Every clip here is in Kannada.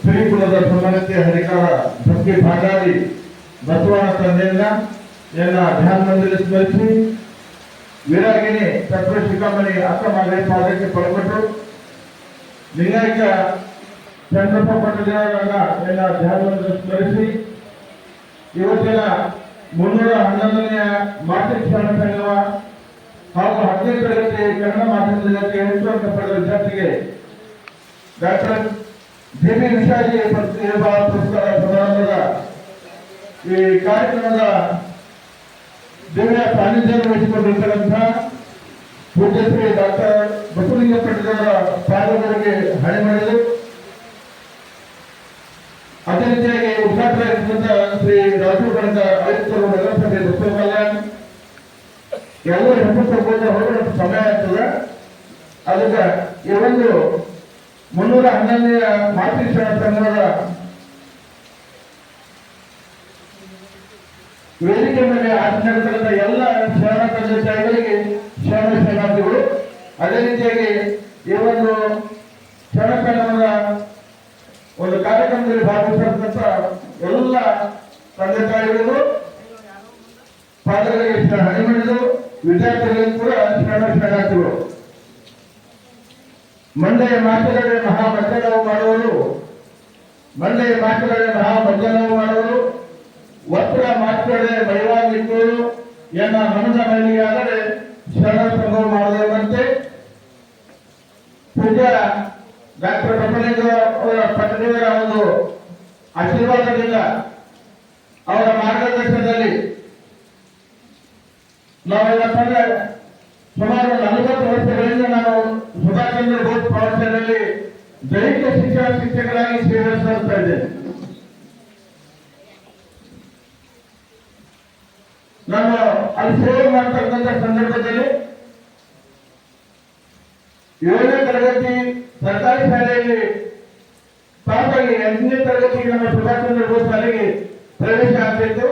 ಶ್ರೀಕುಲದ ಸಮಾನತೆ ಹರಿಕಾರ ಭಕ್ತಿ ಭಾಗಾದಿ ಬಸವನ ತಂದೆಯನ್ನ ಎಲ್ಲ ಧ್ಯಾನದಲ್ಲಿ ಸ್ಮರಿಸಿ ವೀರಾಗಿನಿ ತತ್ವ ಶಿಖಾಮಣಿ ಅಕ್ಕ ಮಗಳ ಪಾದಕ್ಕೆ ಪಡ್ಕೊಟ್ಟು ಲಿಂಗಾಯಕ ಚಂದ್ರಪ್ಪ ಪಟ್ಟದೇವರನ್ನ ಎಲ್ಲ ಧ್ಯಾನವನ್ನು ಸ್ಮರಿಸಿ ಇವತ್ತಿನ ಮುನ್ನೂರ ಹನ್ನೊಂದನೆಯ ಮಾತೃ ಶಿಕ್ಷಣ ಸಂಗಮ ಹಾಗೂ ಹದಿನೈದು ತರಗತಿ ಕನ್ನಡ ಮಾಧ್ಯಮದ ಹೆಚ್ಚು ಅಂಕ ಪಡೆದ ವಿದ್ಯಾರ್ಥಿಗೆ ಡಾಕ್ಟರ್ ಜಿ ವಿಷಯ ಪ್ರತಿಭಾ ಪುರಸ್ಕಾರ ಸಮಾರಂಭದ ಈ ಕಾರ್ಯಕ್ರಮದ ದೇವಿಯ ಸಾನ್ನಿಧ್ಯ ವಹಿಸಿಕೊಂಡಿರ್ತಕ್ಕಂಥ ಪೂಜ್ಯ ಶ್ರೀ ಡಾಕ್ಟರ್ ಬಸವಲಿಂಗ ಪಟ್ಟಣದ ಪಾದಗಳಿಗೆ ಹಣೆ ಮಾಡಿದರು. ಅದೇ ರೀತಿಯಾಗಿ ಉದ್ಘಾಟನೆ ಆಗಿರ್ತಕ್ಕಂಥ ಶ್ರೀ ರಾಜು ಗಣಕ ಆಯುಕ್ತರು ನಗರಸಭೆ ಬಸವ ಕಲ್ಯಾಣ್. ಎಲ್ಲರೂ ಹೆಸರು ತಗೊಂಡು ಸಮಯ ಆಗ್ತದೆ. ಅದಕ್ಕೆ ಈ ಒಂದು ಮುನ್ನೂರ ಹನ್ನೊಂದನೆಯ ಮಾತೃ ಸಂಘದ ವೇದಿಕೆ ಮೇಲೆ ಆಚರಿಸಿರ್ತಕ್ಕಂಥ ಎಲ್ಲ ಶರಣ ತಾಯಿಗಳಿಗೆ ಶರಣ ಶರಣಾರ್ಥಿಗಳು. ಅದೇ ರೀತಿಯಾಗಿ ಈ ಒಂದು ಶರಣ ಸಂಗಮದ ಒಂದು ಕಾರ್ಯಕ್ರಮದಲ್ಲಿ ಭಾಗವಹಿಸಿರ್ತಕ್ಕಂಥ ಎಲ್ಲ ತಂದೆ ತಾಯಿಗಳಿಗೂ ಪಾದಗಳಿಗೆ ಹಣೆ ಮಾಡಿದರು. ವಿದ್ಯಾರ್ಥಿಗಳಿಗೂ ಕೂಡ ಶರಣ ಶರಣಾರ್ಥಿಗಳು. ಮಂಡೆಯ ಮಾತುಗಳೇ ಮಹಾ ಮಜ್ಜನವು ಮಾಡುವರು ಮಂಡೆಯ ಮಾತುಗಳೇ ಮಹಾ ಮಜ್ಜನವು ಮಾಡುವರು ವಸ್ತ್ರ ಮಾತುಗಳೇ ಮೈವಾಗಿಟ್ಟರು ಎನ್ನ ಮನದ ಆದರೆ ಶರಣ ಸಂಭವ ಮಾಡದಂತೆ. ಪೂಜಾ ಡಾಕ್ಟರ್ ಬಸವಲಿಂಗ ಅವರ ಪಟ್ಟದೇವರ ಒಂದು ಆಶೀರ್ವಾದದಿಂದ ಅವರ ಮಾರ್ಗದರ್ಶನದಲ್ಲಿ ನಾವೆಲ್ಲ ಸುಮಾರು ನಲವತ್ತು ವರ್ಷಗಳಿಂದ ನಾವು ಸುಭಾಷ್ ಚಂದ್ರ ಬೋಸ್ ಪ್ರವಚನದಲ್ಲಿ ದೈಹಿಕ ಶಿಕ್ಷಣ, ಶಿಕ್ಷಕರಾಗಿ ಸೇವೆ ಸಲ್ಲಿಸ್ತಾ ಇದ್ದೇನೆ ನಾನು ಅಲ್ಲಿ ಸೇವೆ ಮಾಡ್ತಕ್ಕಂಥ ಸಂದರ್ಭದಲ್ಲಿ ಏಳನೇ ತರಗತಿ ಸರ್ಕಾರಿ ಶಾಲೆಯಲ್ಲಿ ಪಾಸಾಗಿ ಎಂಟನೇ ತರಗತಿಗೆ ನಮ್ಮ ಸುಭಾಷ್ ಚಂದ್ರ ಬೋಸ್ ಶಾಲೆಗೆ ಪ್ರವೇಶ ಆಗ್ತಿತ್ತು.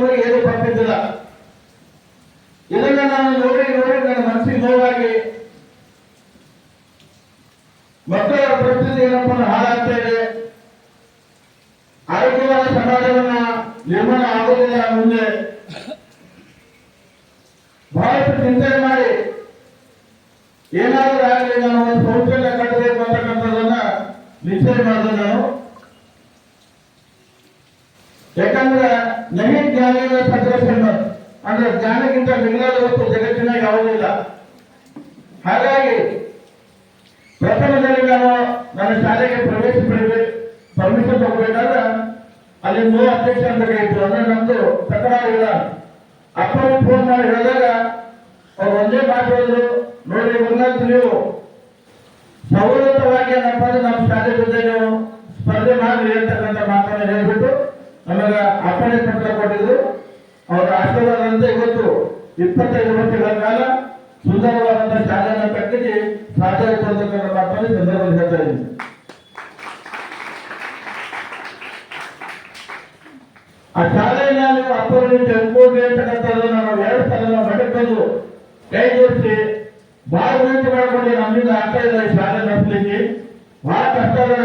ಮಕ್ಕಳಿಗೆ ಏನು ಬರ್ತಿದ್ದಿಲ್ಲ ಇದನ್ನ ನಾನು ನೋಡಿ ನೋಡಿ ನನ್ನ ಮನಸ್ಸಿಗೆ ನೋವಾಗಿ ಮಕ್ಕಳ ಪರಿಸ್ಥಿತಿ ಏನಪ್ಪ ಹಾಳಾಗ್ತಾ ಇದೆ ಆರೋಗ್ಯವಾದ ಸಮಾಜವನ್ನ ನಿರ್ಮಾಣ ಆಗುವುದಿಲ್ಲ ಮುಂದೆ ಬಹಳಷ್ಟು ಚಿಂತನೆ ಮಾಡಿ ಏನಾದರೂ ಆಗಲಿ ನಾನು ಒಂದು ಶೌಚಾಲಯ ಕಟ್ಟಬೇಕು ಅಂತಕ್ಕಂಥದ್ದನ್ನ ನಿಶ್ಚಯ ಮಾಡಿದೆ ನಾನು ಯಾಕಂದ್ರೆ ಜ್ಞಾನಿಗಳ ಸಗ್ರಸನ್ನ ಅಂದ್ರೆ ಜ್ಞಾನಕ್ಕಿಂತ ಮಿಗಿಲಾದ ಹೊತ್ತು ಜಗತ್ತಿನಾಗ ಯಾವುದಿಲ್ಲ ಹಾಗಾಗಿ ಪ್ರಥಮದಲ್ಲಿ ನಾನು ನನ್ನ ಶಾಲೆಗೆ ಪ್ರವೇಶ ಪಡಿಬೇಕು ಪರ್ಮಿಷನ್ ತಗೋಬೇಕಾದ್ರೆ ಅಲ್ಲಿ ಮೂರು ಅಧ್ಯಕ್ಷ ಅಂತ ಕರೀತು ಅಂದ್ರೆ ನಮ್ದು ತಕರಾರು ಇಲ್ಲ ಅಪ್ಪ ಫೋನ್ ಮಾಡಿ ಹೇಳಿದಾಗ ಅವ್ರು ಒಂದೇ ನೋಡಿ ಒಂದಂತ ನೀವು ಸವಲತ್ತವಾಗಿ ಏನಪ್ಪ ಅಂದ್ರೆ ನಮ್ಮ ಶಾಲೆ ಜೊತೆ ನೀವು ಸ್ಪರ್ಧೆ ಮಾಡಿ ಅಂತಕ್ಕಂಥ ಮಾತನ್ನು ಹೇಳ್ಬಿಟ್ಟು ನಮಗ ಅಪ್ಪಣೆ ಪತ್ರ ಕೊಟ್ಟಿದ್ರು ಅವರ ಆಶೀರ್ವಾದದಂತೆ ಇವತ್ತು ಇಪ್ಪತ್ತೈದು ವರ್ಷಗಳ ಕಾಲ ಸುಂದರವಾದಂತಹ ಶಾಲೆಯನ್ನು ಕಟ್ಟಿಸಿ ಸಾಧ್ಯ ಅಂತಕ್ಕಂಥ ಮಾತನ್ನು ಈ ಸಂದರ್ಭದಲ್ಲಿ ಹೇಳ್ತಾ ಇದ್ದೀನಿ ಆ ಶಾಲೆಯಲ್ಲಿ ನೀವು ಅಪ್ಪರಲ್ಲಿ ತೆಗೆದುಕೊಳ್ಳಿ ಅಂತಕ್ಕಂಥದ್ದು ನಾವು ಎರಡು ಸಲ ನಾವು ಮಠಕ್ಕೆ ಬಂದು ಕೈ ಜೋಡಿಸಿ ಬಹಳ ವಿನಂತಿ ಮಾಡ್ಕೊಂಡು ನಮ್ಮಿಂದ ಆಗ್ತಾ ಇಲ್ಲ ಈ ಶಾಲೆ ನಡೆಸಲಿಕ್ಕೆ ಬಹಳ ಕಷ್ಟ ಇದೆ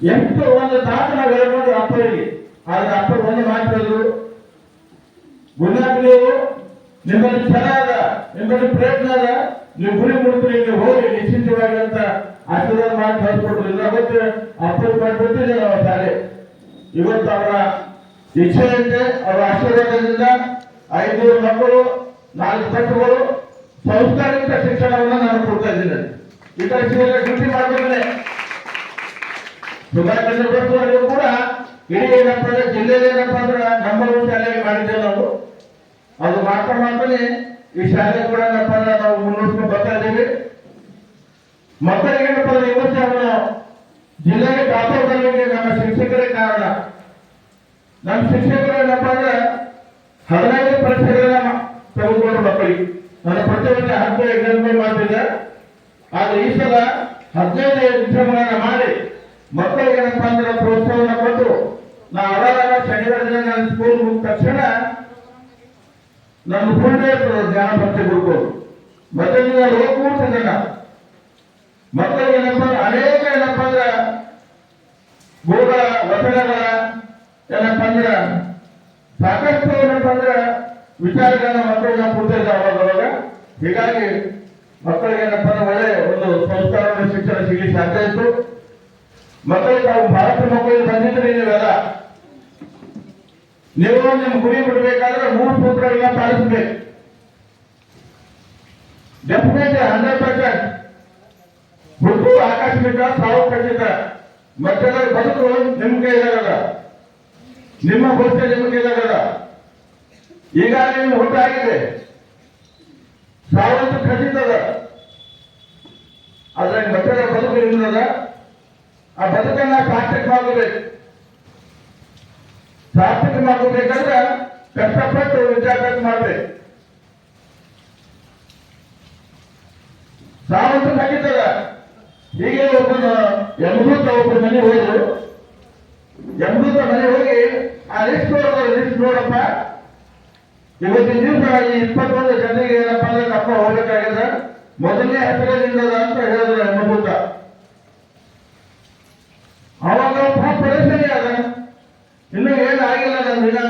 ನಮಗ ಎಷ್ಟು ಒಂದು ತಾಸು ನಾವು ಹೇಳ್ಕೊಂಡು ಅಪ್ಪರಿಗೆ ಆದ್ರೆ ಅಪ್ಪರು ಒಂದು ಮಾತಿದ್ರು ಗುಣಾಕ್ ನೀವು ನಿಮ್ಮಲ್ಲಿ ಛಲ ಅದ ನಿಮ್ಮಲ್ಲಿ ಪ್ರಯತ್ನ ಅದ ನೀವು ಗುರಿ ಮುಡ್ತೀರಿ ನೀವು ಹೋಗಿ ನಿಶ್ಚಿತವಾಗಿ ಅಂತ ಆಶೀರ್ವಾದ ಮಾಡಿ ಕಳ್ಸಿಕೊಟ್ರು ಇಲ್ಲ ಗೊತ್ತು ಅಪ್ಪರು ಮಾಡಿಬಿಟ್ಟಿದೆ ನಾವು ಶಾಲೆ ಇವತ್ತು ಅವರ ಇಚ್ಛೆಯಂತೆ ಅವರ ಆಶೀರ್ವಾದದಿಂದ ಐನೂರು ಮಕ್ಕಳು ನಾಲ್ಕು ಕಟ್ಟುಗಳು ಸಂಸ್ಕಾರಯುಕ್ತ ಶಿಕ್ಷಣವನ್ನು ನಾನು ಕೊಡ್ತಾ ಇದ್ದೀನಿ ಈ ಕಡೆ ಡ್ಯೂಟಿ ಮಾಡ್ಬೇಕಂದ್ರೆ ಚಂದ್ರ ಬೋಸ್ ಕೂಡ ಇಡೀ ಏನಪ್ಪ ಅಂದ್ರೆ ಜಿಲ್ಲೆಯಲ್ಲಿ ಏನಪ್ಪ ಅಂದ್ರೆ ನಂಬರ್ ಒನ್ ಶಾಲೆಗೆ ಮಾಡಿದ್ದೇವೆ ನಾವು. ಅದು ಮಾತ್ರ ಮಾಡ್ತಾನೆ ಈ ಶಾಲೆ ಕೂಡ ಏನಪ್ಪ ಅಂದ್ರೆ ನಾವು ಮುನ್ನಡೆಸ್ಕೊಂಡು ಬರ್ತಾ ಇದ್ದೀವಿ. ಮಕ್ಕಳಿಗೆ ಏನಪ್ಪ ಅಂದ್ರೆ ಇವತ್ತು ಅವನು ಜಿಲ್ಲೆಗೆ ಟಾಪರ್ ನಮ್ಮ ಶಿಕ್ಷಕರೇ ಕಾರಣ. ನಮ್ಮ ಶಿಕ್ಷಕರು ಏನಪ್ಪ ಅಂದ್ರೆ ಹದಿನೈದು ಪರೀಕ್ಷೆಗಳನ್ನ ತೆಗೆದುಕೊಂಡು ಮಕ್ಕಳಿಗೆ. ನನ್ನ ಪ್ರತಿ ವರ್ಷ ಹತ್ತು ಎಕ್ಸಾಮ್ಗಳು ಮಾಡ್ತಿದ್ದೆ. ಆದ್ರೆ ಈ ಸಲ ಹದಿನೈದು ಎಕ್ಸಾಮ್ಗಳನ್ನ ಮಾಡಿ ಮಕ್ಕಳಿಗೆ ಏನಪ್ಪ ಅಂದ್ರೆ ಪ್ರೋತ್ಸಾಹವನ್ನು ಕೊಟ್ಟು ನಾ ಅವಾಗ ಸ್ಕೂಲ್ ಮುಗಿದ ತಕ್ಷಣ ನನ್ನ ಪುಣ್ಯ ಜ್ಞಾನ ಮತ್ತೆ ನೀವು ಅಲ್ಲಿ ಹೋಗಿ ಕೂರ್ತಿದ್ದೆ ಮಕ್ಕಳಿಗೆ ಏನಪ್ಪ ಅನೇಕ ಏನಪ್ಪ ಅಂದ್ರೆ ಭೋಗ ವಚನಗಳ ಏನಪ್ಪ ಅಂದ್ರೆ ಸಾಕಷ್ಟು ಏನಪ್ಪ ಅಂದ್ರೆ ವಿಚಾರಗಳನ್ನ ಮಕ್ಕಳಿಗೆ ಅವಾಗ ಅವಾಗ. ಹೀಗಾಗಿ ಮಕ್ಕಳಿಗೆ ಏನಪ್ಪ ಅಂದ್ರೆ ಒಳ್ಳೆ ಒಂದು ಸಂಸ್ಕಾರ ಶಿಕ್ಷಣ ಸಿಗಲಿ ಸಾಧ್ಯ ಇತ್ತು. ಮಕ್ಕಳಿಗೆ ತಾವು ಭಾರತ ಮಕ್ಕಳಿಗೆ ಬಂದಿದ್ರಿ ನೀವೆಲ್ಲ? ನೀವು ನಿಮ್ಮ ಗುರಿ ಬಿಡಬೇಕಾದ್ರೆ ಮೂರು ಸೂತ್ರಗಳನ್ನ ಪಾಲಿಸಬೇಕು. ಡೆಫಿನೆಟ್ ಹಂಡ್ರೆಡ್ ಪರ್ಸೆಂಟ್ ಹುಟ್ಟು, ಆಕಸ್ಮಿಕ, ಸಾವು ಖಂಡಿತ ಮಕ್ಕಳ ಬದುಕು ನಿಮ್ಮ ಕೈಲಾಗದ ನಿಮ್ಮ ಭವಿಷ್ಯ ನಿಮ್ಮ ಕೈಲಾಗದ ಈಗಾಗಲೇ ನೀವು ಹುಟ್ಟಾಗಿದೆ ಸಾವಂತ ಖಂಡಿತದ ಆದ್ರೆ ಮಕ್ಕಳ ಬದುಕು ನಿಮ್ಮದ ಆ ಬದುಕನ್ನ ಸಾರ್ಥಕವಾಗಬೇಕು ಮಾಡಬೇಕು ಸಾರ್ಥಕ ಮಾಡಬೇಕಂದ್ರೆ ಕಷ್ಟಪಟ್ಟು ವಿದ್ಯಾಭ್ಯಾಸ ಮಾಡಬೇಕು ಸಾವಂತ ಖಚಿತದ ಹೀಗೆ ಒಬ್ಬ ಯಮೃತ ಒಬ್ಬರ ಮನೆ ಹೋದ್ರು. ಯಮೃತ ಮನೆ ಹೋಗಿ, ಆ ಲಿಸ್ಟ್ ನೋಡಿದ್ರೆ ಲಿಸ್ಟ್ ನೋಡಪ್ಪ. ಇವತ್ತಿನ ದಿವಸ ಈ ಇಪ್ಪತ್ತೊಂದು ಜನರಿಗೆ ಏನಪ್ಪ ಅಂದ್ರೆ ನಮ್ಮ ಹೋಗ್ಬೇಕಾಗಿದೆ ಮೊದಲನೇ ಹೆಸರಿನಿಂದ ಅಂತ ಹೇಳಿದ್ರು ಯಮದೂತ. ಅವಾಗ ಪರಿಸ್ಥಿತಿ ಅದ. ಇನ್ನೂ ಏನು ಆಗಿಲ್ಲ ನನ್ನ ದಿನ?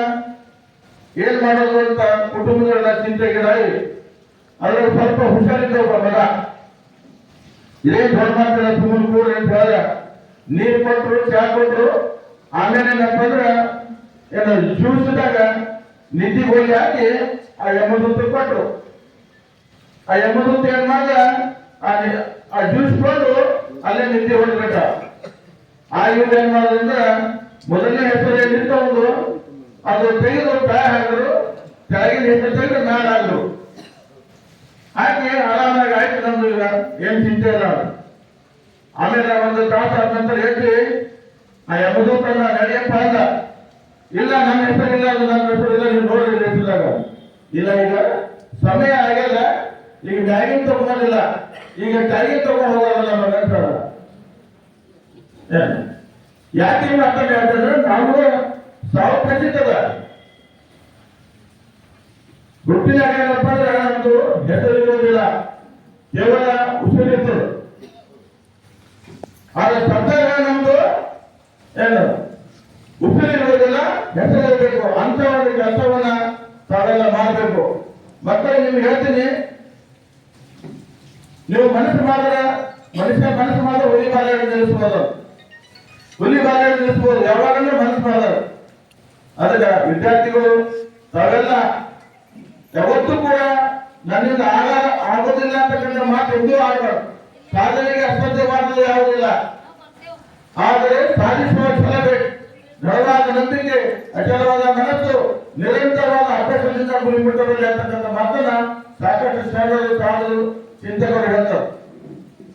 ಏನ್ ಮಾಡೋದು ಅಂತ ಕುಟುಂಬದವರೆಲ್ಲ ಚಿಂತೆಗೀಡಾಗಿ ಅದ್ರ ಸ್ವಲ್ಪ ಹುಷಾರಿದ್ದ ಒಬ್ಬ ಮಗ. ಇದೇ ಧರ್ಮಾಂತರ ಸುಮ್ಮನೆ ಕೂಡ ಅಂತ ಹೇಳಿದ. ನೀರು ಕೊಟ್ಟರು ಚಾ ಕೊಟ್ಟರು ಆಮೇಲೆ ಏನಪ್ಪ ಅಂದ್ರೆ ಏನು ಜ್ಯೂಸ್ದಾಗ ನಿಧಿ ಹೋಗಿ ಹಾಕಿ ಆ ಯಮದೂತ ಕೊಟ್ಟರು ಆ ಯಮದೂತ ಏನ್ ಮಾಡ್ದ? ಆ ಜ್ಯೂಸ್ ಕೊಂಡು ಅಲ್ಲೇ ನಿದ್ದೆ ಹೊಡ್ಬೇಕ ಆ ಯುದ್ಧ ಏನ್ ಮಾಡೋದ್ರಿಂದ ಮೊದಲನೇ ಹೆಸರು ಏನಿತ್ತು ಒಂದು, ಅದು ತೆಗೆದು ಬ್ಯಾ ಹಾಕಿದ್ರು ಕೆಳಗಿನ ಹೆಸರು ತೆಗೆದು ಮ್ಯಾಲ ಹಾಕಿದ್ರು ಹಾಕಿ ಆರಾಮಾಗಿ ಆಯ್ತು ನಮ್ದು ಈಗ, ಏನ್ ಚಿಂತೆ ಇಲ್ಲ. ಆಮೇಲೆ ಒಂದು ತಾಸ ಆದ ನಂತರ ಹೇಳಿ ಆ ಯಮದೂತನ ನಡೆಯಪ್ಪ ಅಂದ. ಇಲ್ಲ, ನನ್ನ ಹೆಸರಿಲ್ಲ, ಅದು ನನ್ನ ಹೆಸರಿಲ್ಲ, ನೀವು ನೋಡ್ರಿ ಹೆಸರಿದಾಗ ಇಲ್ಲ, ಈಗ ಸಮಯ ಆಗಲ್ಲ, ಈಗ ಮ್ಯಾಗಿನ್ ತಗೊಂಡಿಲ್ಲ ಈಗ ಟ್ಯಾಗಿನ್ ತಗೊಂಡು ಹೋಗೋದಲ್ಲ ನಮ್ಮ? ಯಾಕೆ ಅರ್ಥ ಹೇಳ್ತಂದ್ರೆ ನಾವು ಸಾವು ಖಚಿತದ ಹುಟ್ಟಿದಾಗ ಏನಪ್ಪ ಅಂದ್ರೆ ನಮ್ದು ಹೆಸರಿರುವುದಿಲ್ಲ ಕೇವಲ ಉಸಿರಿರ್ತದೆ ಆದ್ರೆ ಸತ್ತಾಗ ನಮ್ದು ಏನು? ಉಸಿರಿರುವುದಿಲ್ಲ ಹೆಸರಿರಬೇಕು ಅಂತ ಅಂತವನ್ನ ಕೆಲಸವನ್ನ ತಾವೆಲ್ಲ ಮಾಡಬೇಕು. ಮತ್ತೆ ನಿಮ್ಗೆ ಹೇಳ್ತೀನಿ, ನೀವು ಮನಸ್ಸು ಮಾಡಿದ್ರೆ, ಮನುಷ್ಯ ಮನಸ್ಸು ಮಾಡಿದ್ರೆ ಹುಲಿ ಮಾಡಿ ನಿಲ್ಲಿಸ್ಬೋದು ಹುಲಿ ಬಾಲ್ಯಾಡಿ ನಿಲ್ಲಿಸ್ಬೋದು ಯಾವಾಗಲೂ ಮನಸ್ಸು ಮಾಡೋದು ಅದಕ್ಕೆ ವಿದ್ಯಾರ್ಥಿಗಳು ತಾವೆಲ್ಲ ಯಾವತ್ತೂ ಕೂಡ ನನ್ನಿಂದ ಆಗ ಆಗೋದಿಲ್ಲ ಅಂತಕ್ಕಂಥ ಮಾತು ಎಂದೂ ಆಗಬಾರ್ದು. ಸಾಧನೆಗೆ ಅಸಾಧ್ಯವಾದದ್ದು ಯಾವುದಿಲ್ಲ. ಆದರೆ ಸಾಧಿಸುವ ಛಲ ಬೇಕು. ದೃಢವಾದ ನಂಬಿಕೆ, ಅಚಲವಾದ ಮನಸ್ಸು, ನಿರಂತರವಾದ ಅಭ್ಯಾಸದಿಂದ ಗುರಿ ಮುಟ್ಟಬಲ್ಲ ಅಂತಕ್ಕಂಥ ಮಾತನ್ನ ಸಾಕಷ್ಟು ಶರಣರು ತಾಳಲು ಚಿಂತಕರು ಹೇಳ್ತಾರೆ.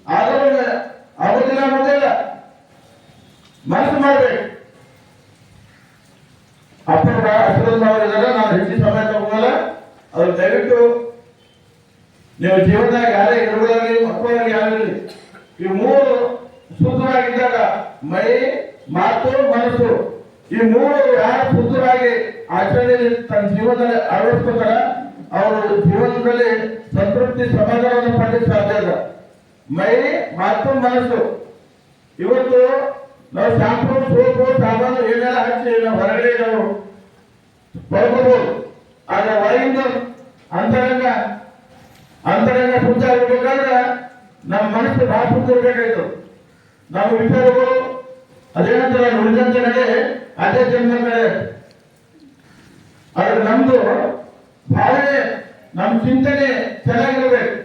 ಆದರೂ ಆಗೋದಿಲ್ಲ ಅನ್ನೋದಿಲ್ಲ ಮನಸ್ಸು ಮಾಡಬೇಕು ಅಪ್ಪನ ಅಶ್ವಥ್ ಅವರಿದ್ದಾರೆ ನಾನು ಹೆಚ್ಚಿನ ಸಮಯ ತಗೋಲ್ಲ ಅವ್ರು ದಯವಿಟ್ಟು ನೀವು ಜೀವನದಾಗ ಯಾರೇ ಇರುವುದಾಗಲಿ ಮಕ್ಕಳಾಗಲಿ ಯಾರಿರಲಿ ಈ ಮೂರು ಶುದ್ಧರಾಗಿದ್ದಾಗ ಮೈ, ಮಾತು, ಮನಸ್ಸು, ಈ ಮೂರು ಯಾರು ಶುದ್ಧವಾಗಿ ಆಚರಣೆಯಲ್ಲಿ ತನ್ನ ಜೀವನದಲ್ಲಿ ಅಳವಡಿಸ್ಕೊತಾರ ಅವರು ಜೀವನದಲ್ಲಿ ಸಂತೃಪ್ತಿ ಸಮಾಧಾನವನ್ನು ಪಡೆಯಲು ಸಾಧ್ಯ ಅದ ಮೈ, ಮಾತು, ಮನಸ್ಸು. ಇವತ್ತು ನಾವು ಶಾಂಪು ಸೋಪು ಸಾಬಾನು ಏನೆಲ್ಲ ಹಚ್ಚಿ ನಾವು ಹೊರಗಡೆ ನಾವು ಬರ್ಕೋಬಹುದು ಆದ್ರೆ ಹೊರಗಿಂದ ಅಂತರಂಗ ಅಂತರಂಗ ಶುದ್ಧ ಇರ್ಬೇಕಾದ್ರೆ ನಮ್ಮ ಮನಸ್ಸು ಬಹಳ ಶುದ್ಧ ಇರ್ಬೇಕಾಯ್ತು ನಮ್ಮ ವಿಚಾರಗಳು ಅದೇ ನುಡಿದಂತೆ ನಡೆ ಅದೇ ಜನ್ಮ ಆದ್ರೆ ನಮ್ದು ಭಾವನೆ ನಮ್ಮ ಚಿಂತನೆ ಚೆನ್ನಾಗಿರ್ಬೇಕು.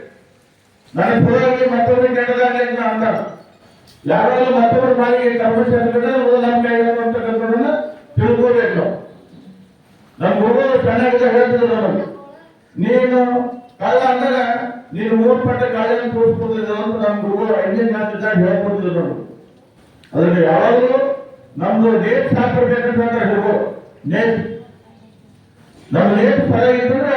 ನನಗೆ ಪೂರ್ವಕ್ಕೆ ಮತ್ತೊಮ್ಮೆ ಕೆಟ್ಟದಾಗಲಿ ಅಂತ ಯಾವಾಗಲೂ ಮತ್ತೊಬ್ಬರ ಬಾಯಿಗೆ ಕರ್ಮಶಾಸ್ತ್ರಗಳನ್ನ ಮೊದಲು ನಮ್ಮ ಕೈಗಳು ಅಂತಕ್ಕಂಥದ್ದನ್ನ ತಿಳ್ಕೋಬೇಕು ನಮ್ಮ ಗುರುಗಳು ಚೆನ್ನಾಗಿದೆ ಹೇಳ್ತಿದ್ರು ನಮಗೆ ನೀನು ಕಳ್ಳ ಅಂದಾಗ ನೀನು ಮೂರು ಪಟ್ಟ ಕಾಳನ್ನು ತೋರಿಸ್ಕೊತಿದ್ರು ಅಂತ ನಮ್ಮ ಗುರುಗಳು ಐದನೇ ಕ್ಲಾಸಿದ್ದಾಗ ಹೇಳ್ಕೊತಿದ್ರು ನಮಗೆ ಅದಕ್ಕೆ ಯಾವಾಗಲೂ ನಮ್ದು ನೇಟ್ ಸಾಕಿರ್ಬೇಕಂತ ಹೇಳ್ಬೋದು ನೇಟ್ ನಮ್ಮ ನೇಟ್ ಸರಿಯಾಗಿದ್ರೆ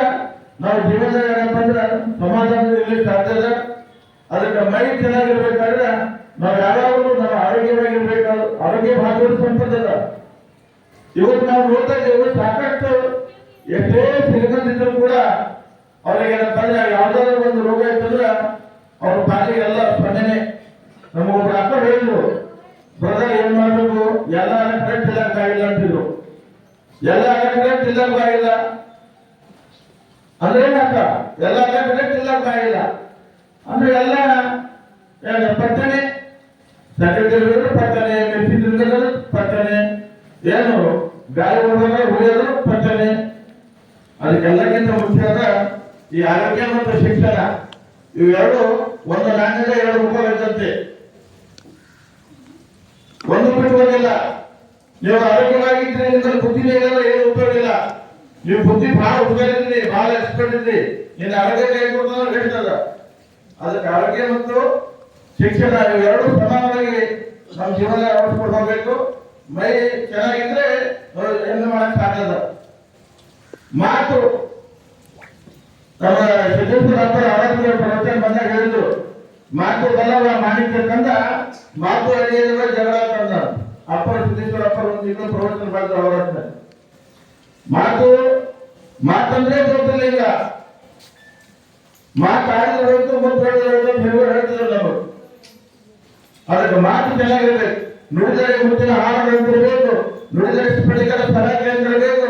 ನಾವು ಜೀವನದಾಗ ಏನಪ್ಪ ಅಂದ್ರೆ ಸಮಾಜದಲ್ಲಿ ಸಾಧ್ಯ ಅದಕ್ಕೆ ಮೈ ಚೆನ್ನಾಗಿರ್ಬೇಕಾದ್ರೆ ನಾವು ಯಾವಾಗಲೂ ನಾವು ಆರೋಗ್ಯವಾಗಿರ್ಬೇಕು, ಆರೋಗ್ಯ ಭಾಗವಹಿಸ ಸಂಪದ ಇವತ್ತು ನಾವು ನೋಡ್ತಾ ಇದ್ದೇವೆ, ಸಾಕಷ್ಟು ಎಷ್ಟೇ ಸಿಗದಿದ್ರು ಕೂಡ ಅವರಿಗೆ ಏನಂತಂದ್ರೆ ಯಾವ್ದಾದ್ರು ಒಂದು ರೋಗ ಇತ್ತಂದ್ರೆ ಅವ್ರ ಪಾಲಿಗೆ ಎಲ್ಲ ಸ್ಪಂದನೆ. ನಮಗೊಬ್ರು ಅಕ್ಕ ಹೇಳಿದ್ರು, ಬ್ರದರ್, ಏನ್ ಮಾಡ್ಬೇಕು? ಎಲ್ಲ ಕರೆಕ್ಟ್ ಇಲ್ಲ ಆಗಿಲ್ಲ ಅಂತಿದ್ರು. ಎಲ್ಲ ಕರೆಕ್ಟ್ ಇಲ್ಲ ಆಗಿಲ್ಲ. ಅಂದ್ರೆ ಏನಕ್ಕ ಎಲ್ಲ ಕರೆಕ್ಟ್ ಇಲ್ಲ ಆಗಿಲ್ಲ. ಅಂದ್ರೆ ಎಲ್ಲ ಪಟ್ಟಣೆ ಸೆಕ್ರೆಟರಿ ಪಟ್ಟಣೆ ತಿಂದಿರೋದು ಪಟ್ಟಣೆ. ಏನು? ಹೊಡೆದಾಗ ಉಳಿಯೋದು ಪಟ್ಟಣೆ. ಅದಕ್ಕೆಲ್ಲಕ್ಕಿಂತ ಮುಖ್ಯವಾದ ಈ ಆರೋಗ್ಯ ಮತ್ತು ಶಿಕ್ಷಣ. ಇವೆರಡು ಒಂದು ನಾಣ್ಯದ ಎರಡು ಮುಖವಿದ್ದಂತೆ ಒಂದು ಬಿಟ್ಟು ಹೋಗಿಲ್ಲ ನೀವು ಆರೋಗ್ಯವಾಗಿದ್ರೆ ನಿಮ್ಮಲ್ಲಿ ಬುದ್ಧಿ ಇಲ್ಲ ಏನು ಉಪಯೋಗ ಇಲ್ಲ ನೀವು ಬುದ್ಧಿ ಬಹಳ ಉಪಯೋಗಿದ್ರಿ ಬಹಳ ಎಕ್ಸ್ಪರ್ಟ್ ಇದ್ರಿ ನಿನ್ನ ಆರೋಗ್ಯ ಕೈ ಕೊಡ್ತಾರೆ ಹೇಳ್ತದ ಅದಕ್ಕೆ ಆರೋಗ್ಯ ಮತ್ತು ಶಿಕ್ಷಣ ಎರಡು ಸಮಾನವಾಗಿ ನಮ್ಮ ಜೀವನ ಅಳವಡಿಸ್ಕೊಂಡು ಹೋಗ್ಬೇಕು ಮೈ ಚೆನ್ನಾಗಿದ್ರೆ ಏನು ಮಾಡಕ್ ಸಾಧ್ಯದ ಮಾತು. ನಮ್ಮ ಸಿದ್ದೇಶ್ವರ ಆರೋಗ್ಯ ಪ್ರವಚನ ಬಂದಾಗ ಹೇಳಿದ್ರು, ಮಾತು ಮಾಹಿತಿ ಕಂದ, ಮಾತು ಅಡಿಯಲ್ಲಿ ಜಗಳ ತಂದ ಅಪ್ಪರ ಸಿದ್ದೇಶ್ವರ ಅಪ್ಪರ ಒಂದು ಇನ್ನೂ ಪ್ರವಚನ ಬಂದ್ರು ಅವರ. ಮಾತು, ಮಾತಂದ್ರೆ ಗೊತ್ತಿಲ್ಲ ಈಗ. ಮಾತಾಡಿದ್ರೆ ಹೋಯ್ತು ಮತ್ತು ಹೇಳಿದ್ರೆ ಹೋಯ್ತು ಹೇಳ್ತಿದ್ರು ಅದಕ್ಕೆ ಮಾತು ಚೆನ್ನಾಗಿರ್ಬೇಕು ನುಡಿದರೆ ಮುಂಚಿನ ಹಾರಗಳಿರಬೇಕು ನುಡಿದರೆ ಸ್ಫಟಿಕರ ಸ್ಥಳ ಕೇಂದ್ರಬೇಕು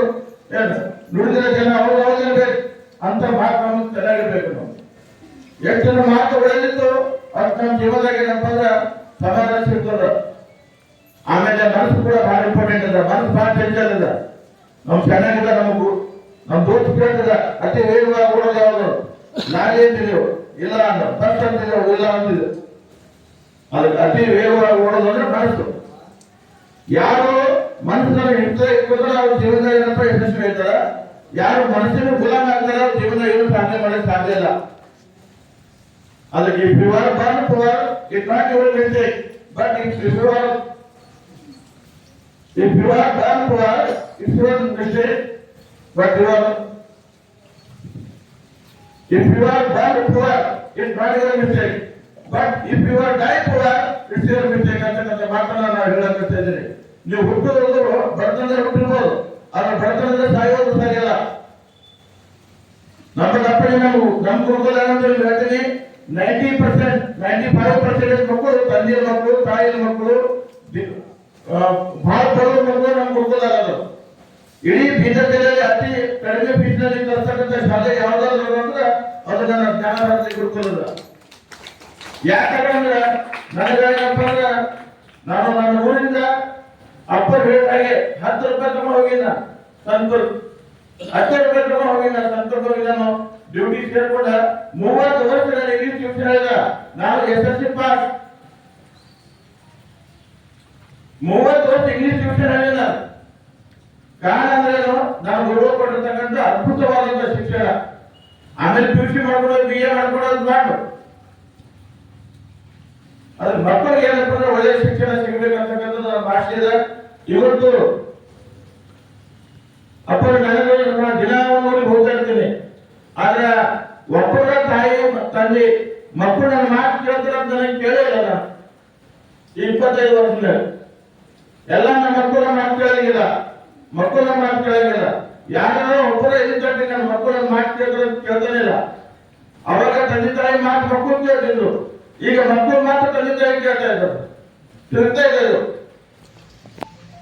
ನುಡಿದರೆ ಜನ ಅವ್ರು ಅವ್ರಿರ್ಬೇಕು ಅಂತ ಮಾತು ನಮಗೆ ಚೆನ್ನಾಗಿರ್ಬೇಕು ನಾವು. ಎಷ್ಟು ಜನ ಮಾತು ಒಳ್ಳೆದಿತ್ತು ಅಂತ ನಮ್ಮ ಜೀವನದಾಗ ಏನಪ್ಪ ಅಂದ್ರೆ ಸಮಾಧಾನ ಸಿಗ್ತದ. ಆಮೇಲೆ ಮನಸ್ಸು ಕೂಡ ಬಹಳ ಇಂಪಾರ್ಟೆಂಟ್ ಅದ ಮನಸ್ಸು ಬಹಳ ಚೇಂಜ್ ಅದ ನಮ್ ಚೆನ್ನಾಗಿದ ನಮಗೂ. ನಮ್ ದೋಸ್ತ ಕೇಳ್ತದ ಅತಿ ವೇಗವಾಗಿ ಓಡೋದು ಯಾವುದು? ನಾಳೆ ತಿಳಿಯೋ ಇಲ್ಲ ಅಂದ ಅಂತಿದೆವು ಇಲ್ಲ ಅಂತಿದ್ದೆವು ಅದಕ್ಕೆ ಅತಿ ವೇಗವಾಗಿ ಓಡೋದು ಅಂದ್ರೆ ಯಾರು ಮನಸ್ಸಿನಲ್ಲಿ ಹಿಂಸೆ ಇಟ್ಕೋತಾರೆ ಅವ್ರ ಜೀವನದಲ್ಲಿ ಏನಪ್ಪ ಯಶಸ್ವಿ ಯಾರು ಮನಸ್ಸಿನ ಗುಲಾಮ ಆಗ್ತಾರ ಅವ್ರ ಜೀವನದಲ್ಲಿ ಏನು ಸಾಧನೆ ಮಾಡಕ್ ಸಾಧ್ಯ ಇಲ್ಲ. ಅದಕ್ಕೆ if you are born poor it not your mistake but it if you are ಈ if you are born poor it your mistake but your ಈ if you are born poor it not your poor, it's your mistake. ಅಂತಕ್ಕಂಥ ಮಾತನ್ನ ನಾವು ಹೇಳಕ್ಕೆ ಇದ್ದೀನಿ ನೀವು ಹುಟ್ಟೋದು ಬಡತನದಲ್ಲಿ ಹುಟ್ಟಿರ್ಬೋದು. ಆದ್ರೆ ಬಡತನದಲ್ಲಿ ಸಾಯೋದು ಸರಿಯಲ್ಲ. ನಮ್ಮ ತಪ್ಪಣೆ ನಾವು ನಮ್ಮ ಗುರುಕುಲ ಅಂತ ಹೇಳ್ತೀನಿ. Ninety percent ninety five percentage ಮಕ್ಕಳು ತಂದೆಯ ಮಕ್ಕಳು ತಾಯಿಯ ಮಕ್ಕಳು ಬಹಳ ಬಡವ ಮಕ್ಕಳು ನಮ್ಮ ಆಗೋದು ಇಡೀ ಜಿಲ್ಲೆಯಲ್ಲಿ ಅತಿ ಕಡಿಮೆ ಫೀಸ್ನಲ್ಲಿ ಕಲ್ತಕ್ಕಂಥ ಶಾಲೆ ಯಾವ್ದಾದ್ರು ಅಂದ್ರೆ ಅದು ನನ್ನ ಜ್ಞಾನಭಾರತಿ ಗುರುಕುಲದ ಯಾಕಂದ್ರೆ ನನಗೇನಪ್ಪ ಅಂದ್ರೆ ನಾನು ನನ್ನ ಊರಿಂದ ಅಪ್ಪ ಹೇಳಿದಾಗೆ ಹತ್ತು ರೂಪಾಯಿ ತಗೊಂಡು ಹೋಗಿದ್ದ. ಸಂತೂರ್. ಹತ್ತು ರೂಪಾಯಿ ತಗೊಂಡು ಹೋಗಿದ್ದ, ಸಂತೂರ್ ಹೋಗಿದ್ದ ನಾನು ಡ್ಯೂಟಿ ಸೇರ್ಕೊಂಡ ಮೂವತ್ತು ವರ್ಷ ನಾನು ಇಂಗ್ಲಿಷ್ ಹೇಳಿದ ನಾನು ಎಸ್ ಎಸ್ ಸಿ ಪಾಸ್. ಮೂವತ್ತು ವರ್ಷ ಇಂಗ್ಲಿಷ್ ಟ್ಯೂಷನ್ ಹೇಳಿದ ಕಾರಣ ಅಂದ್ರೆ ನಾನು ಗೌರವ ಕೊಟ್ಟಿರ್ತಕ್ಕಂಥ ಅದ್ಭುತವಾದಂತಹ ಶಿಕ್ಷಣ. ಆಮೇಲೆ ಪಿ ಯು ಸಿ ಮಾಡ್ಕೊಡೋದು ಬಿ ಎ ಮಾಡ್ಕೊಡೋದು ಮಾಡು. ಅದ್ರ ಮಕ್ಕಳಿಗೆ ಏನಪ್ಪ ಅಂದ್ರೆ ಒಳ್ಳೆಯ ಶಿಕ್ಷಣ ನನ್ನ ಭಾಷೆ ಇದೆ ಇವತ್ತು ಅಪ್ಪನ ನನಗೆ ನಾನು ದಿನ ನೋಡಿ ಹೋಗ್ತಾ ಇರ್ತೀನಿ. ಆದ್ರೆ ಒಬ್ಬರ ತಾಯಿ ತಂದೆ ಮಕ್ಕಳು ನನ್ನ ಮಾತು ಕೇಳ್ತಾರೆ ಅಂತ ನನಗೆ ಕೇಳಿಲ್ಲ ಇಪ್ಪತ್ತೈದು ವರ್ಷದಿಂದ ಎಲ್ಲ ನಮ್ಮ ಮಕ್ಕಳ ಮಾತು ಕೇಳಂಗಿಲ್ಲ. ಮಕ್ಕಳ ಮಾತು ಕೇಳಂಗಿಲ್ಲ. ಯಾರು ಒಬ್ಬರ ಇದ್ದಂತೆ ನನ್ನ ಮಕ್ಕಳ ಮಾತು ಕೇಳ್ತಾರೆ ಅಂತ ಕೇಳ್ತಾನೆ ಇಲ್ಲ. ಅವಾಗ ತಂದೆ ತಾಯಿ ಮಾತು ಮಕ್ಕಳು ಕೇಳ್ತಿದ್ರು. ಈಗ ಮಕ್ಕಳು ಮಾತ್ರ ತಂದೆ ತಾಯಿ ಕೇಳ್ತಾ ಇದ್ದಾರೆ ತಿರುಗ್ತಾ ಇದ್ದಾರೆ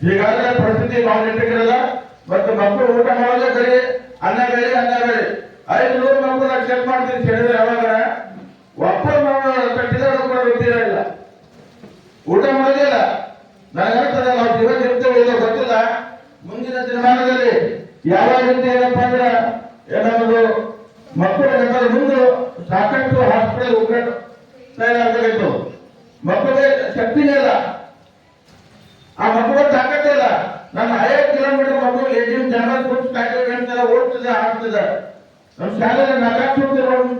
ಈಗಾಗಲೇ ಪರಿಸ್ಥಿತಿ ಬಹಳ ಇಟ್ಟಿರಲ್ಲ ಮತ್ತು ಮಕ್ಕಳು ಊಟ ಮಾಡೋದೇ ಕರಿ ಅನ್ನ ಬೇರೆ ಅನ್ನ ಬೇರೆ. ಐದು ನೂರು ಮಕ್ಕಳು ಚೆಕ್ ಮಾಡ್ತೀನಿ ಕೇಳಿದ್ರೆ ಯಾವಾಗ? ಒಪ್ಪ ಕೂಡ ಗೊತ್ತಿರಲಿಲ್ಲ ಊಟ ಮಾಡೋದಿಲ್ಲ ನನಗನ್ಸ್ತದೆ ನಾವು ಜೀವನ ಇರ್ತೇವೆ ಇಲ್ಲ ಗೊತ್ತಿಲ್ಲ. ಮುಂದಿನ ದಿನಮಾನದಲ್ಲಿ ಯಾವ ರೀತಿ ಏನಪ್ಪ ಅಂದ್ರೆ, ಏನಾದ್ರು ಮಕ್ಕಳು ಮುಂದೆ ಸಾಕಷ್ಟು ಹಾಸ್ಪಿಟಲ್ ಉದ್ಘಾಟ ತಯಾರಾಗಬೇಕು ಮಕ್ಕಳಿಗೆ ಶಕ್ತಿನೇ ಇಲ್ಲ ಆ ಮಕ್ಕಳು ತಾಕತ್ತೇ ಇಲ್ಲ ನನ್ನ ಐವತ್ತು ಕಿಲೋಮೀಟರ್ ಮಕ್ಕಳು ಏಜಿನ ಜನರಲ್ ಕೊಟ್ಟು ಕಾಯ್ದೆ ಅಂತೆಲ್ಲ ಓಡ್ತಿದೆ ಆಡ್ತಿದೆ ನಮ್ಮ ಶಾಲೆಯಲ್ಲಿ ನಕಾಶೆ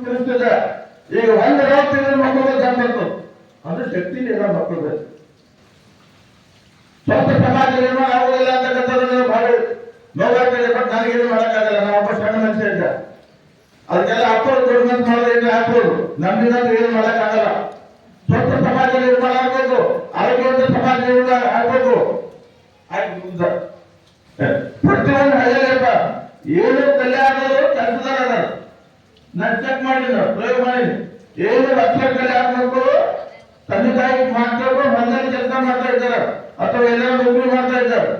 ತಿರುಗ್ತಿದೆ ಈಗ ಒಂದು ರೋಗ ತಿಂದ್ರೆ ಮಕ್ಕಳು ಬಂತು ಅದು ಶಕ್ತಿನೇ ಇಲ್ಲ ಮಕ್ಕಳು ಸ್ವಲ್ಪ ಸಮಾಜ ನಿರ್ಮಾಣ ಆಗುದಿಲ್ಲ ಅಂತಕ್ಕಂಥದ್ದು ಬಹಳ ನೋವಾಗ್ತದೆ, ಬಟ್ ನನಗೇನು ಮಾಡೋಕ್ಕಾಗಲ್ಲ. ನಾವು ಒಬ್ಬ ಸಣ್ಣ ಮನುಷ್ಯ ಇದ್ದ. ಅದಕ್ಕೆಲ್ಲ ಅಪ್ಪರು ದೊಡ್ಡ ಮಾಡಿದ್ರೆ ಹಾಕ್ಬೋದು ನಮ್ಮಿಂದ ಏನು ಮಾಡೋಕ್ಕಾಗಲ್ಲ ಸ್ವಂತ ಸಮಾಜ ನಿರ್ಮಾಣ ಆಗ್ಬೇಕು ಆರೋಗ್ಯವಂತ ಸಮಾಜ ನಿರ್ಮಾಣ ಆಗ್ಬೇಕು ಪ್ರತಿಯೊಂದು ಹಳ್ಳಿಯಪ್ಪ ಏನು ಕಲ್ಯಾಣಗಳು ಕೆಲಸದಾರ ಅದಾರ ನಾನು ಚೆಕ್ ಮಾಡಿಲ್ಲ ಪ್ರಯೋಗ ಮಾಡಿನಿ ಏನು ಲಕ್ಷ ಕಲ್ಯಾಣ ಮಕ್ಕಳು ತಂದೆ ತಾಯಿ ಮಾಡ್ಕೊಂಡು ಹೊಂದಾಣಿ ಕೆಲಸ ಮಾಡ್ತಾ ಇದ್ದಾರೆ ಅಥವಾ ಎಲ್ಲ ನೌಕರಿ ಮಾಡ್ತಾ ಇದ್ದಾರೆ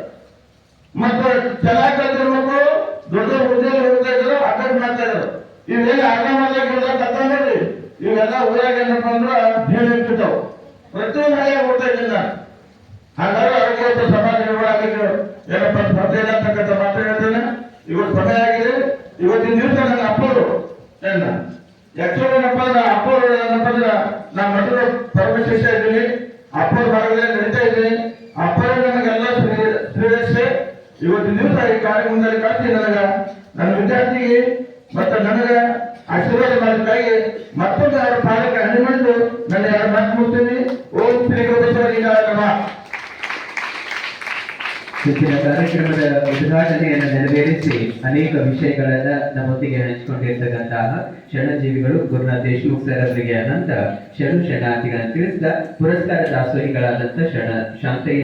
ಮತ್ತೆ ಚೆನ್ನಾಗಿ ಕಲ್ತಿರೋ ಮಕ್ಕಳು ದೊಡ್ಡ ದೊಡ್ಡ ಹುದ್ದೆಯಲ್ಲಿ ಹೋಗ್ತಾ ಇದ್ದಾರೆ ಅಟೆಂಡ್ ಮಾಡ್ತಾ ಇವೆಲ್ಲ ಅರ್ಧ ಕತ್ತ ನೋಡಿ ಇವೆಲ್ಲ ಊರಾಗ ಏನಪ್ಪ ಅಂದ್ರೆ ಹೇಳಿ ಪ್ರತಿ ಪ್ರತಿಯೊಂದು ಹಳ್ಳಿಯಾಗ ಇಲ್ಲ ಹಾಗಾದ್ರೆ ಆರೋಗ್ಯ ಸಮಾಜ ನಿರ್ವಹಣೆ ಏನಪ್ಪ ಸ್ಪರ್ಧೆ ಇಲ್ಲ ಅಂತಕ್ಕಂಥ ಮಾತು ಹೇಳ್ತೇನೆ. ಇವತ್ತು ಸಮಯ ಆಗಿದೆ ಇವತ್ತಿನ ದಿವಸ ನನ್ನ ಅಪ್ಪರು. ಏನ? ಆಕ್ಚುಲಿ ಏನಪ್ಪ ಅಂದ್ರೆ ಅಪ್ಪರು ಏನಪ್ಪ ಅಂದ್ರೆ ನಾ ಮಠದ ಪರಮಶಿಷ್ಯ ಇದ್ದೀನಿ. ಅಪ್ಪರ ಮಾರ್ಗದಲ್ಲಿ ನಡೀತಾ ಇದ್ದೀನಿ. ಅಪ್ಪರು ನನಗೆಲ್ಲ ಶ್ರೇಯಸ್ಸೆ ಇವತ್ತಿನ ದಿವಸ ಈ ಕಾರ್ಯಕ್ರಮದಲ್ಲಿ ಕಳಿಸಿ ನನಗ. ನನ್ನ ವಿದ್ಯಾರ್ಥಿಗೆ ಮತ್ತು ನನಗೆ ಆಶೀರ್ವಾದ ಮಾಡೋದಕ್ಕಾಗಿ ಮತ್ತೊಂದು ಅವರ ಪಾಲಕ ಹಣ್ಣಿಮಂದು ನನ್ನ ಯಾರು ಮಾತು ಮುಗ್ತೀನಿ ಓಂ ಶ್ರೀ ಗುರುಬಸವಲಿಂಗ ನಮಃ ಹೆಚ್ಚಿನ ಕಾರ್ಯಕ್ರಮದ ಉದ್ಘಾಟನೆಯನ್ನು ನೆರವೇರಿಸಿ ಅನೇಕ ವಿಷಯಗಳನ್ನ ನಮ್ಮೊಂದಿಗೆ ಹಂಚಿಕೊಂಡಿರ್ತಕ್ಕಂತಹ ಕ್ಷಣಜೀವಿಗಳು ಗುರುನಾಥ್ ದೇಶಮುಖ್ ಸರ್ ಅವರಿಗೆ ಅನಂತ ಶರಣ ಶರಣಾರ್ಥಿಗಳನ್ನು ತಿಳಿಸಿದ ಪುರಸ್ಕಾರ ದಾಸೋಹಿಗಳಾದಂಥ ಶರಣ ಶಾಂತಯ್ಯ